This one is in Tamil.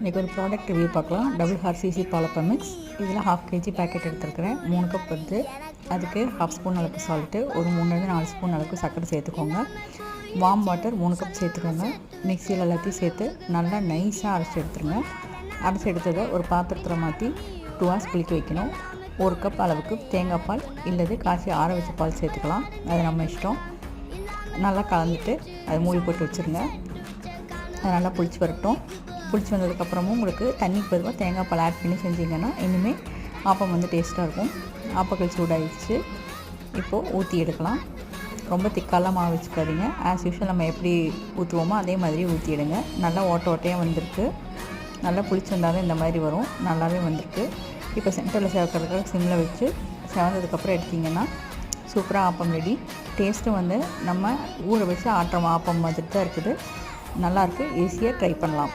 இன்றைக்கி ஒரு ப்ராடக்ட் ரிவ்யூ பார்க்கலாம். டபுள் ஹார்சிசி பாலப்பா மிக்ஸ் இதில் ஹாஃப் கேஜி பேக்கெட் எடுத்துருக்கிறேன். மூணு கப் வந்து அதுக்கு ஹாஃப் ஸ்பூன் அளவுக்கு சால்ட்டு ஒரு மூணுலேருந்து நாலு ஸ்பூன் அளவுக்கு சர்க்கரை சேர்த்துக்கோங்க. வார்ம் வாட்டர் மூணு கப் சேர்த்துக்கோங்க. மிக்சியில் எல்லாத்தையும் சேர்த்து நல்லா நைஸாக அரைச்சி எடுத்துருங்க. அரைச்சி எடுத்ததை ஒரு பாத்திரத்தில் மாற்றி டூ ஹவர்ஸ் குளிக்க வைக்கணும். ஒரு கப் அளவுக்கு தேங்காய் பால் இல்லது காய்ச்சி ஆற வச்ச பால் சேர்த்துக்கலாம். அது நம்ம இஷ்டம். நல்லா கலந்துட்டு அதை மூடி போட்டு வச்சுருங்க. அது நல்லா புளிச்சு வரட்டும். புளிச்சு வந்ததுக்கப்புறமும் உங்களுக்கு தண்ணிக்கு பதிலாக தேங்காய் பால் ஆட் பண்ணி செஞ்சீங்கன்னா இனிமேல் ஆப்பம் வந்து டேஸ்ட்டாக இருக்கும். ஆப்பக்கள் சூடாகிடுச்சு இப்போது ஊற்றி எடுக்கலாம். ரொம்ப திக்காலாம் மாவு வச்சுக்காதீங்க. ஆஸ் யூஷுவல் நம்ம எப்படி ஊற்றுவோமோ அதே மாதிரி ஊற்றிடுங்க நல்லா ஓட்ட ஓட்டையாக வந்திருக்கு. நல்லா புளிச்சு வந்தாலும் இந்த மாதிரி வரும். நல்லாவே வந்திருக்கு. இப்போ சென்டரில் சேர்க்கறதுக்காக சிம்மில் வச்சு செவந்ததுக்கப்புறம் எடுத்திங்கன்னா சூப்பராக ஆப்பம் ரெடி டேஸ்ட்டும் வந்து நம்ம ஊற வச்சு ஆட்டுற ஆப்பம் மாதிரி தான் இருக்குது நல்லாயிருக்கு ஈஸியாக ட்ரை பண்ணலாம்.